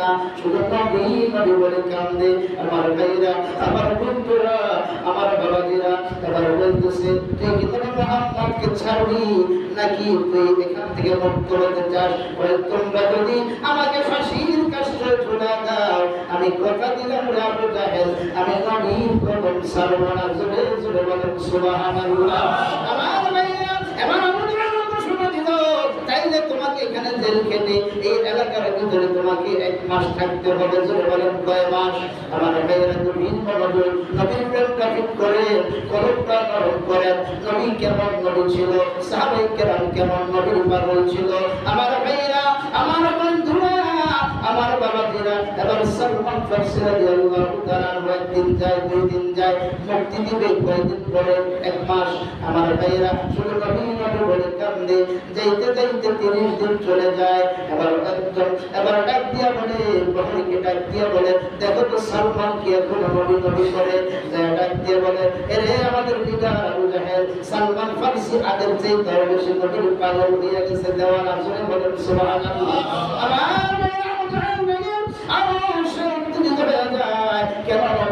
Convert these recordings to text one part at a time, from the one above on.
না শুধু নবী নবী বলে কান্দে, আমার ভাইরা, আমার বন্ধুরা, আমার বাবাজিরা এবার বলতেছে, তুই কি তুমি মোহাম্মদকে ছাড়বি? নাকি তুই এখান থেকে মুক্ত হতে চাস? বলে, তোমরা যদি আমাকে ফাঁসির কাছে ঝুলা দাও আমি কথা দিলাম রে আবু জাহেল, আমি নবী কদম সারবনা জোরে জোরে বলেন, সুবহানাল্লাহ। আমার ভাইরা এবার আবু জাহেল আমাকে শুনে দিল তাইলে তোমাকে এখানে জেল খেটে এই এলাকার ভিতরে তোমাকে এক মাস থাকতে হবে, জোরে বলেন, কয় মাস? আমার ভাইয়েরা তুমি নবী নবীর প্রেমটা ঠিক করে কলমটা নরম করেন নবী কেমন নবী ছিল? সাহাবাই কেরাম কেমন নবীর পাগল ছিল আমার ভাইয়েরা, আমার বন্ধুরা, আমার বাবাজিরা এবার সালমান ফার্সি রাদিয়াল্লাহু তাআলা দিয়া দিয়া দেখো তো সালমান কি এখন নবী নবী করে? দিয়া বলে, এরে আমাদের আবু সালমান ফার্সি আগের চেয়ে তার বেশি নবীর হয়ে গেছে দেওয়ান আসলে সুবহানাল্লাহ। আমার শক্তি হয়ে যায় কেন নবীর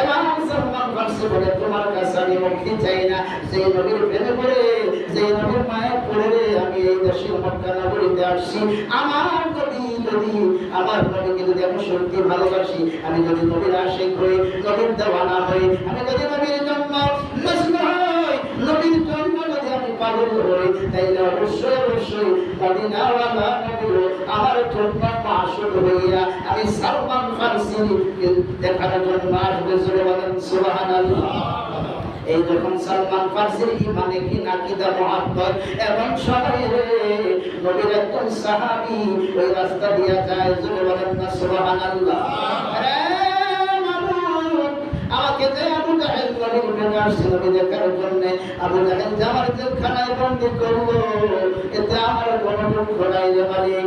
এবার সালমান ফার্সি বলে, তোমার কাছে আমি মুক্তি চাই না। যে নবীর প্রেমে পড়ে আমি সত্যি ভালোবাসি আমি যদি নবীর আশেখ হই নবীর দেওয়ানা হই আমি যদি নবীর জন্য নষ্ট হই নবীর জন্য যদি হই তাইলে অবশ্যই অবশ্যই মদিনাওয়ালা নবীর আমার জন্য মাসুক হইয়া আমি সালমান ফার্সি দেখার জন্য আসবে জোরে বলেন, সুবহানাল্লাহ। এই যখন সালমান ফার্সির ইমানে কি নাকিদা মহাব্বত এবং সবাই রে, নবীর একজন সাহাবী ওই রাস্তা দিয়া যায়, জোরে বলেন না, সুবহানাল্লাহ। নবীর প্রেমে আসছে নবী দেখার জন্য আবু জাহেল যে আমার জেলখানায় আমার কোনো দুঃখ নাই রে মালিক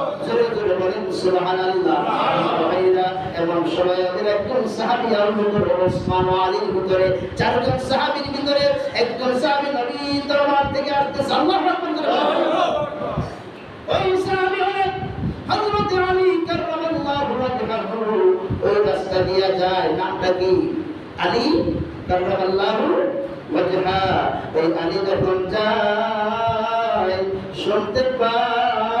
বলেন এবং সবাই একজন ওসমান আলীর ভিতরে, চারজন ভিতরে, একজন দরবার থেকে ওই রাস্তা যায়, নামটা শুনতে পায়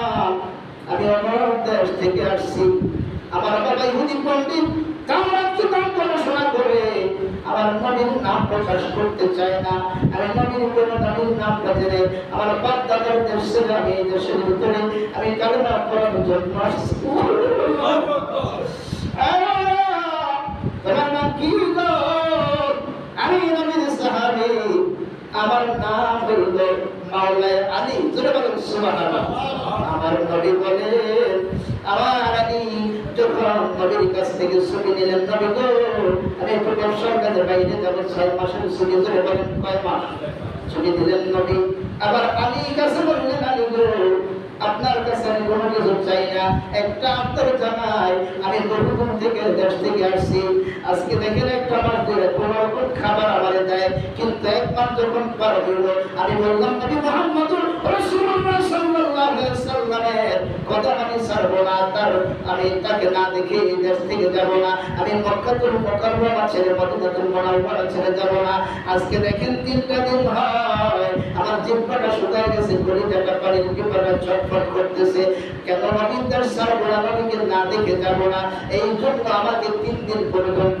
আমি দেশ থেকে আসছি। আমার বাবা ইহুদি পণ্ডিত আমার নবীর নাম প্রকাশ করতে চায় না। আমি নবীর কোনো নাম জেনে আমার আমি ভিতরে আমি কালেমা পড়ার জন্য আসছি। নাম কি আমি নবীর সাহাবী। আমার নাম হইল আমার নবী বলেন, আমার আলী যখন কাছ থেকে ছুটি নিলেন, নবী গো, আমি একটু ব্যবসার কাজে বাইরে যাব দিলেন নবী। আবার আলী কাছে বললেন, আলী গো, আপনার কাছে আমি কোনো কিছু চাই না, একটা আপনার জানাই আমি বহুদিন থেকে দেশ থেকে আসছি। আজকে দেখেন একটা মাস ধরে কোনো রকম খাবার আমার দেয়, কিন্তু এক মাস যখন পার হইল, আমি বললাম আমি আমি না দেখে না দিন আমার গেছে না দেখে যাব না? এই জন্য আমাকে তিন দিন পর্যন্ত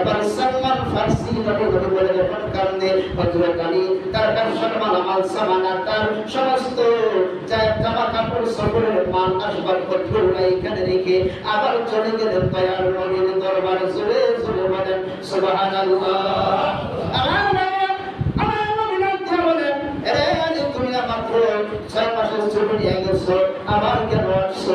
এবার সালমান ফার্সি নবী বলে যখন কান্দে হযরত আলী তার ব্যবসার সামানা তার সমস্ত জামা কাপড় সফরের মাল এখানে রেখে আবার চলে গেলেন দরবারে চলে চলে বলেন সুবহানাল্লাহ আমার বাবা, আমার নবী নাথা বলেন, "এরে আলী, তুমি না মাত্র ছয় মাসের ছুটি নিয়ে গেছো, আবার কেন আসছো?"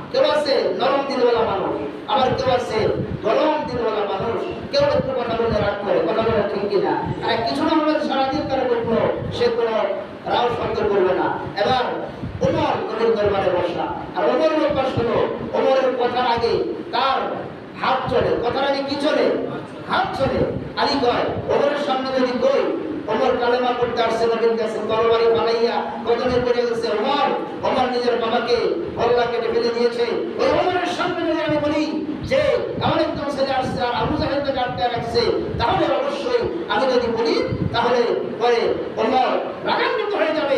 কেউ আছে নরম দিলওয়ালা মানুষ, আবার কেউ আছে গরম দিলওয়ালা মানুষ। কেউ একটু কথা বলে রাগ করে, কথা বলে ঠিক কিনা। আর কিছু না হলে সারাদিন তারা বলব সে কোনো রাও শব্দ করবে না। এবার ওমর নবীর দরবারে বসা আর ওমরের অভ্যাস হলো ওমরের কথার আগে তার হাত চলে। কথার আগে কি চলে? হাত চলে। আলী কয়, ওমরের সামনে যদি কই, ওমর কালেমা করতে আসছে নবীর কাছে তরবারি বানাইয়া কদমে পড়ে গেছে। ওমর ওমর নিজের বাবাকে গল্লা কেটে ফেলে দিয়েছে ওই ওমরের সামনে যদি আমি বলি যে আমার একজন ছেলে আসছে আর আবু জাহেদকে ডাকতে তাহলে অবশ্যই আমি যদি বলি তাহলে পরে অন্য রাগান্বিত হয়ে যাবে।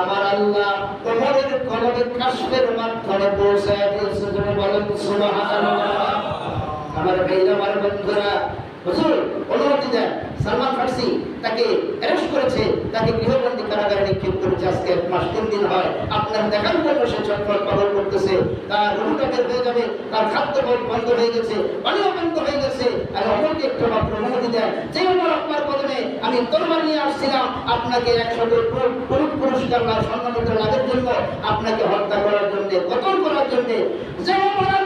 আমার আল্লাহ ওমরের কলবে কাশফের মাধ্যমে পৌঁছায় দিয়েছে জন্য বলেন সুবহানাল্লাহ আমার ভাইরা আমার বন্ধুরা হুজুর অনুমতি দেন সালমান ফার্সি তাকে অ্যারেস্ট করেছে, তাকে গৃহবন্দী কারাগারে নিক্ষেপ করেছে। আজকে এক মাস তিন দিন হয়, আপনার দেখার জন্য সে চটপট পালন করতেছে। তার রুহুটা বের হয়ে যাবে, তার খাদ্য বন্ধ হয়ে গেছে, পানিও বন্ধ হয়ে গেছে। আর অমরকে একটু মাত্র অনুমতি দেন যে অমর আপনার কদমে আমি তরবার নিয়ে আসছিলাম, আপনাকে একশো পুরস্কার লাভ সম্মানিত লাভের জন্য আপনাকে হত্যা করার জন্য, কতল করার জন্য। যে অমর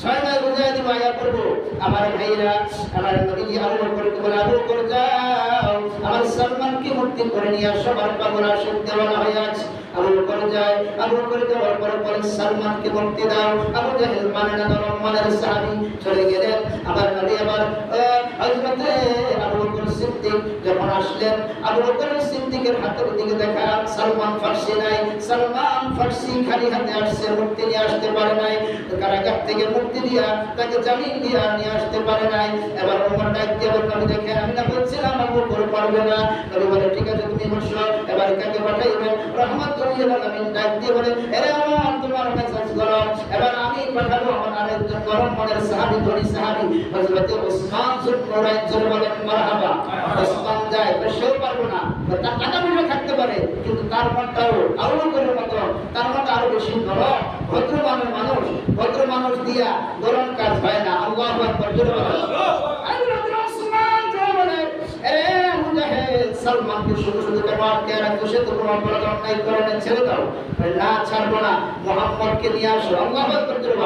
ছয় মাস আমার সালমানকে মুক্তি করে নিয়ে আসো, আমার হয়ে আছে। আবু করে যায় আবু করে যাওয়ার পরে পরে সালমানকে মুক্তি দাও। আবু মানে চলে গেলেন। আমার নবী আবার বকর সিদ্দিক যখন আসলেন, আবু বকর সিদ্দিকের হাতের দিকে দেখা, সালমান ফার্সি নাই। সালমান ফার্সি খালি হাতে আসছে, মুক্তি নিয়ে আসতে পারে নাই। কারাগার থেকে মুক্তি দিয়া, তাকে জামিন দিয়া নিয়ে আসতে পারে নাই। এবার ওমর ডাক দিয়ে বলল আমি দেখে, আমি না বলছিলাম আবু বকর পারবে না। নবী বলে, ঠিক আছে, তুমি বসো। এবার কাকে পাঠাইবেন? রহমাতুল্লাহ আলামিন ডাক দিয়ে বলে, এরে আমার তোমার মেসেজ করো এবার আমি পাঠাবো আমার আরেকজন গরম মনের সাহাবী, ধনী সাহাবী। হযরত ওসমান সুন্নুরাইন বলেন, মারহাবা। তার ভদ্র মানুষ ভদ্র মানুষ হয় না। আল্লাহ আকবার, জোরে বলেন। হযরত ওসমান জোরে বলেন। এরে মুজাহিদ, সালমানকে শুধু শুধু কেন আটকে রাখছো সে তো কোনো অপরাধ অন্যায় করে না, ছেড়ে দাও। না, ছাড়বো না। মোহাম্মদকে নিয়ে আসো। আল্লাহ আকবার, জোরে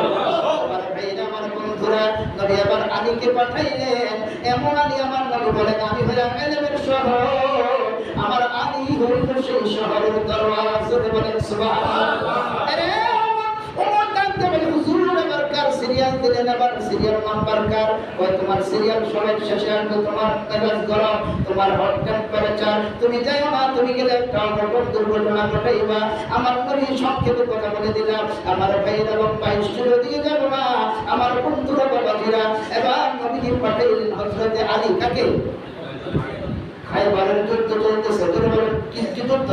আমার আমার বন্ধুরা নবী আবার আলীকে পাঠাইলেন। এমন আলী আমার নবী বলেন, আমি হলাম এলেমের শহর। আমার আলী হইল সেই শহরের দরওয়াজা। বলেন হুজুর সিরিয়াল দিলেন আবার সিরিয়াল নাম্বার কার? ওই তোমার সিরিয়াল সবাই শেষে আসবে তোমার মেজাজ গরম, তোমার হট টেম্পারেচার তুমি যাইও না, তুমি গেলে একটা অঘটন দুর্ঘটনা ঘটাইবা। আমার নবী সংক্ষেপে কথা বলে দিলাম। আমার ভাইয়ের এবং ভাই স্টুডিও দিকে যাব না। আমার বন্ধুরা বাবাজিরা, এবার নবীজি পাঠাইলেন হজরতে আলী কাকে? খাইবারের যুদ্ধ চলতেছে তোর বলেন কি যুদ্ধ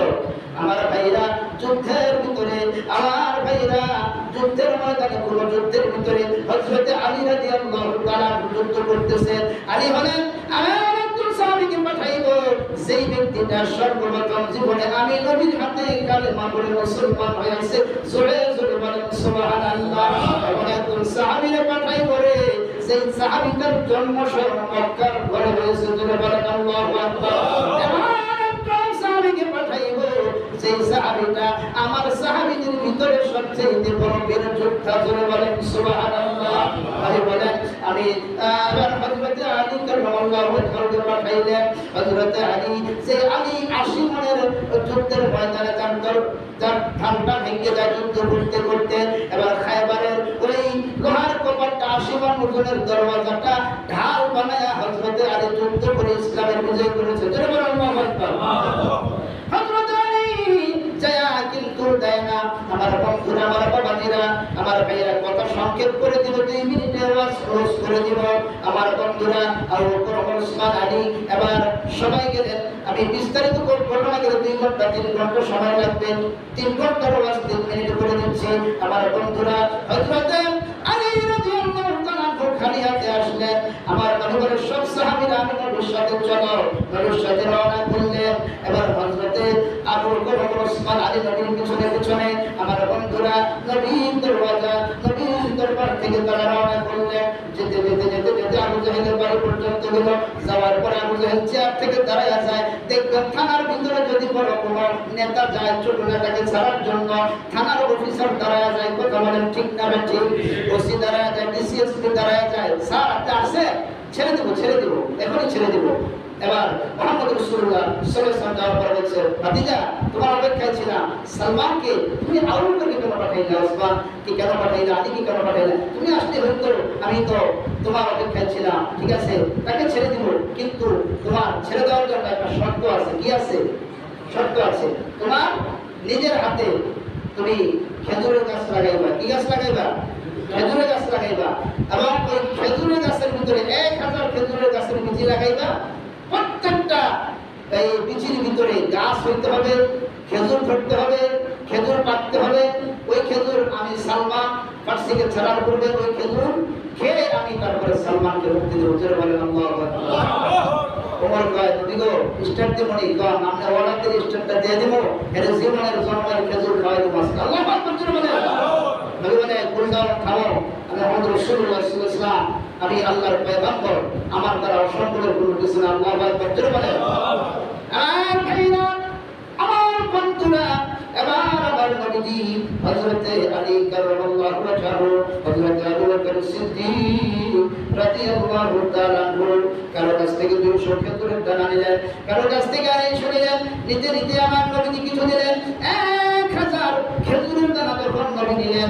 আমার ভাইরা যুদ্ধের ভিতরে, আমার ভাইরা যুদ্ধের ময়দানে, কোন যুদ্ধের ভিতরে হযরতে আলী রাদিয়াল্লাহু তাআলা যুদ্ধ করতেছেন আলী বলেন আমার সাহাবীকে পাঠাইবো। সেই ব্যক্তিটা সর্বপ্রথম জীবনে আমি নবীর হাতে কালেমা পড়ে মুসলমান হয়েছে জোরে জোরে বলেন, সুবহানাল্লাহ। এবং একজন সাহাবীরে পাঠাইবো রে। সেই সাহাবীটার জন্ম শহর মক্কার ঘরে হয়েছে জোরে বলেন আল্লাহু আকবার সেই আমার সাহাবীদের ভিতরে সবচেয়ে বড় বীর যোদ্ধা জোরে বলেন, সুবহানাল্লাহ। ভাই বলেন আমি আবার হযরত আলী কারামাল্লাহু তাআলা পাঠাইলেন। হযরত আলী, সেই আলী 80 মনের যুদ্ধের ময়দানে তার তার ঠান্ডা ভেঙে যায়, যুদ্ধ করতে করতে এবার খায়বারের ওই 80 মন দরওয়াজাটা ঢাল বানায়া হযরত আলী যুদ্ধ করে ইসলামের বিজয় করেছে। আমার বন্ধুরা, আমার বাবাজিরা, আমার ভাইয়েরা কথা সংক্ষেপ করে দিব, দুই মিনিটের ওয়াজ ক্লোজ করে দিব। আমার বন্ধুরা আর ওসমান, আলী, এবার সবাই গেলেন। আমি বিস্তারিত ঘটনা গেলে দুই ঘণ্টা, তিন ঘণ্টা সময় লাগবে। তিন ঘণ্টার ওয়াজ তিন মিনিট করে দিচ্ছি। আমার বন্ধুরা, হযরত জাহেলের পর্যন্ত গেল। যাওয়ার পরে আবু জাহেল থেকে দাঁড়ায় যায়। দেখবেন থানার ভিতরে যদি বড় কোনো নেতা যায় ছোট নেতাকে ছাড়ার জন্য, থানার অফিসার দাঁড়ায় যায়। কথা বলেন, ঠিক না ঠিক? ওসি দাঁড়ায় যায় ডিসিএসপি দাঁড়ায় যায়। স্যার, আপনি আসে ছেড়ে দেবো ছেড়ে দেবো, এখনই ছেড়ে দেবো। এবার মোহাম্মদ রসুল্লাহ সাল্লাল্লাহু যাওয়ার পরে বলছে, ভাতিজা, তোমার অপেক্ষায় ছিলাম। সালমানকে তুমি করে কেন পাঠাইলে, ওসমান? কি কেন পাঠাইলে? আলী কি কেন পাঠাইলে? তুমি আসলে হয়তো আমি তো তোমার অপেক্ষায় ছিলাম, ঠিক আছে? তাকে ছেড়ে দিব। কিন্তু তোমার ছেড়ে দেওয়ার জন্য একটা শর্ত আছে। কি আছে? শর্ত আছে। তোমার নিজের হাতে তুমি খেজুরের গাছ লাগাইবা। কি গাছ লাগাইবা? খেজুরের গাছ লাগাইবা। এবং ওই খেজুরের গাছের ভিতরে এক হাজার খেজুরের গাছের বীজ লাগাইবা। প্রত্যেকটা এই বীজের ভিতরে গাছ হইতে হবে, খেজুর ধরতে হবে, খেজুর পাততে হবে, ওই খেজুর আমি সালমান ফার্সিকে ছাড়ার পূর্বে ওই খেজুর খেয়ে আমি তারপরে সালমানকে মুক্তি দেবো। জোরে বলেন ওমর কয়, তুমি গো স্টার দিব নি কয়, আমরা ওয়ালাদের স্টারটা দিয়ে দিব, এর জীবনের জন্মের খেজুর খাওয়াই দিব। আল্লাহু জোরে বলেন। রাসূলুল্লাহ সাল্লাল্লাহু আলাইহি ওয়াসাল্লাম, আমি আল্লাহর পয়গম্বর, আমার দ্বারা অসম্পূর্ণ কোনো কিছু না আল্লাহু আর ভাইরা আমার বন্ধুরা, এবার আমার নবীজি, হযরতে আলী কারামাল্লাহু ওয়াজহাহু হযরতে আবু বকর সিদ্দিক রাদিয়াল্লাহু তাআলা কারও কাছ থেকে 200 খেজুরের দানা নিলেন, কারও কাছ থেকে আড়াইশো নিলেন, নিতে নিতে আমার নবীজি কিছু দিলেন, এক হাজার খেজুরের দানা যখন নবী নিলেন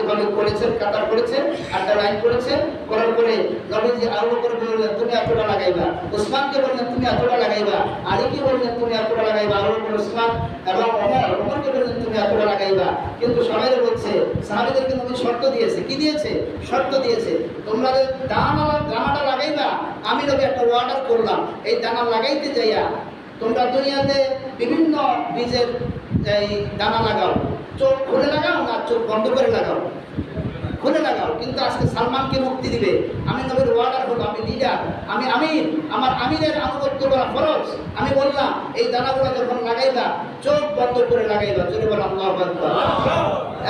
এভাবে করেছেন কাতার করেছে আটটা লাইন করেছে, করার পরে নবীজি আরও করে বললেন, তুমি এতটা লাগাইবা। উসমানকে বললেন, তুমি এতটা লাগাইবা। আলীকে বললেন, তুমি এতটা লাগাইবা। আরও করে উসমান এবং ওমর, ওমরকে বললেন, তুমি এতটা লাগাইবা। কিন্তু সবাই বলছে, সাহাবীদেরকে নবী শর্ত দিয়েছে। কি দিয়েছে? শর্ত দিয়েছে তোমরা দানা দানাটা লাগাইবা, আমি নবী একটা অর্ডার করলাম। এই দানা লাগাইতে যাইয়া তোমরা দুনিয়াতে বিভিন্ন বীজের এই দানা লাগাও। চোখ খুলে লাগাও না চোখ বন্ধ করে লাগাও। খুলে লাগাও কিন্তু আজকে সালমানকে মুক্তি দিবে। আমি নবীর ওয়ার্ডার হলো আমি লিডার, আমি আমির, আমার আমিরের আনুগত্য করা ফরজ। আমি বললাম, এই দানাগুলো যখন লাগাইবা, চোখ বন্ধ করে লাগাইবা, জোরে বল, আল্লাহু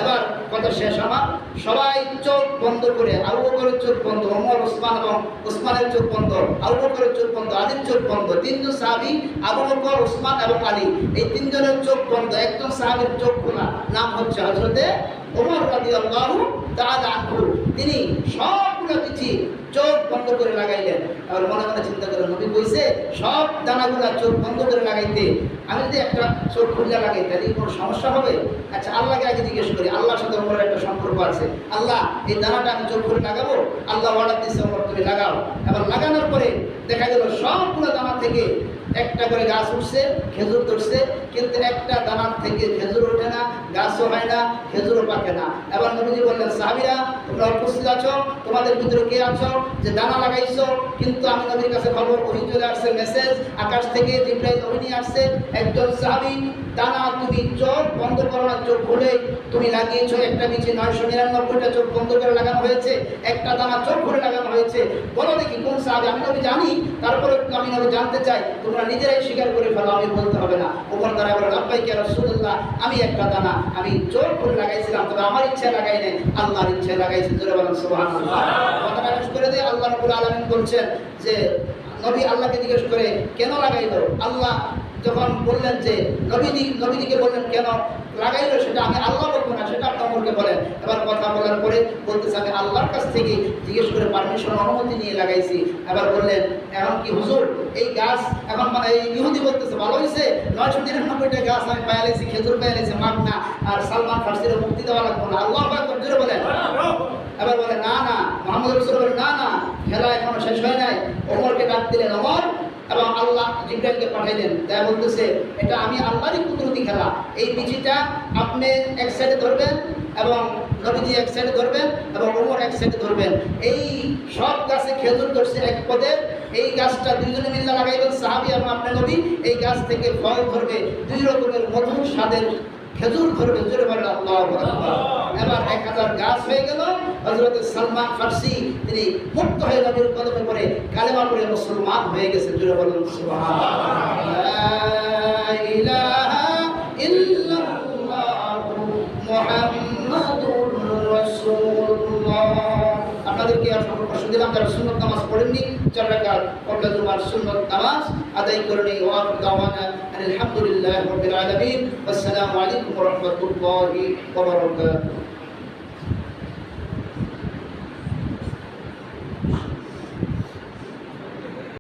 এবার কথা শেষ আমার। সবাই চোখ বন্ধ করে, আবু বকরের চোখ বন্ধ, ওমর, ওসমান এবং ওসমানের চোখ বন্ধ, আবু বকরের চোখ বন্ধ, আলীর চোখ বন্ধ, তিনজন সাহাবী, আবু বকর, ওসমান এবং আলী। এই তিনজনের চোখ বন্ধ, একজন সাহাবীর চোখ খোলা, নাম হচ্ছে হযরতে ওমর রাদিয়াল্লাহু তাআলা আনহু, তিনি সবগুলো কিছু চোখ বন্ধ করে লাগাইলেন। আর মনে মনে চিন্তা করে, নবী কইছে, সব দানাগুলা চোখ বন্ধ করে লাগাইতে। আমি যদি একটা চোখ খুলে লাগাই, তাহলে কোনো সমস্যা হবে? আচ্ছা আল্লাহকে আগে জিজ্ঞেস করি, আল্লাহর সাথে ওমরের একটা সম্পর্ক আছে। আল্লাহ, এই দানাটা আমি চোখ খুলে লাগাবো? আল্লাহ অর্ডার দিচ্ছে ওমর তুমি লাগাও। এবার লাগানোর পরে দেখা গেল, সবগুলো দানা থেকে একটা করে গাছ উঠছে, খেজুর ধরছে, কিন্তু একটা দানার থেকে খেজুর ওঠে না, গাছও হয় না, খেজুরও পাকে না। এবার নবীজি বললেন, সাহাবিরা, তোমরা উপস্থিত আছো? তোমাদের ভিতরে কে আছো? যে দানা লাগাইছো? কিন্তু আমি নবীর কাছে খবর ওহি চলে আসছে মেসেজ আকাশ থেকে জিব্রাইল নিয়ে আসছে। একজন সাহাবি, দানা তুমি চোখ বন্ধ করো না চোখ খুলে। তুমি লাগিয়েছো একটা নিচে নয়শো নিরানব্বইটা চোখ বন্ধ করে লাগানো হয়েছে। একটা দানা চোখ খুলে লাগানো হয়েছে। বলো দেখি কোন সাহাবি? আমি নবী জানি তারপরে আমি নবী জানতে চাই। তোমরা নিজেরাই স্বীকার করে ফেলো আমি বলতে হবে না। ওপর দ্বারা বলেন আব্বাই কে রসুল্লাহ আমি একটা দানা আমি জোর করে লাগাইছিলাম তবে আমার ইচ্ছা লাগাই নাই আল্লাহর ইচ্ছা লাগাইছি। জোরে বলেন সুবহানাল্লাহ। কথাটা করে দিয়ে আল্লাহ রবুল আলমিন বলছেন যে নবী আল্লাহকে জিজ্ঞেস করে কেন লাগাইল? আল্লাহ যখন বললেন যে নবীদি নবীদিকে বললেন কেন? লাগাইলো, সেটা আমি আল্লাহ বলব না, সেটা আপনি অমরকে বলেন। এবার কথা বলার পরে বলতেছে, আমি আল্লাহর কাছ থেকে জিজ্ঞেস করে পারমিশন অনুমতি নিয়ে লাগাইছি। এবার বললেন, এখন কি হুজুর, এই গাছ এখন মানে এই ইহুদি বলতেছে, ভালো হয়েছে নয়শো নিরানব্বইটা গাছ আমি পায়ালাইছি খেজুর পায়ালাইছি মাগ না। আর সালমান ফার্সির মুক্তি দেওয়া লাগবে না। আল্লাহ জোরে বলেন? এবার বলে, না না। মোহাম্মদ রসুল বলে, না না। খেলা এখনও শেষ হয় নাই। ওমরকে ডাক দিলেন, ওমর এবং আল্লাহ জিব্রাইলকে পাঠাইলেন। তাই বলতেছে, এটা আমি আল্লাহরই কুদরতি খেলা। এই বিচিটা আপনি এক সাইডে ধরবেন এবং নবীজি এক সাইডে ধরবেন এবং ওমর এক সাইডে ধরবেন। এই সব গাছে খেজুর ধরছে এক পদে। এই গাছটা দুইজনে মিল্লা লাগাইবেন সাহাবি এবং আপনার নবী। এই গাছ থেকে ফল ধরবে। দুই রকমের মধুর স্বাদের খেজুর ধরবে জোরে বলেন আল্লাহ এবার এক হাজার গাছ হয়ে গেল। হজরত সালমান ফার্সি, তিনি মুক্ত হয়ে নবীর কদমে পরে কালেমা পড়ে মুসলমান হয়ে গেছে। জোরে বলেন, সুবহানাল্লাহ। লা ইলাহা ইল্লাল্লাহু মুহাম্মাদুর দিলাম তারা সুন্নত নামাজ পড়েননি রাকাত কবলা জুমার সুন্নত নামাজ আদায় করে নেই ওয়া আখির দাওয়ানা আলহামদুলিল্লাহ রাব্বিল আলামিন। আসসালামু আলাইকুম রাহমাতুল্লাহি ওয়া বারাকাতুহু।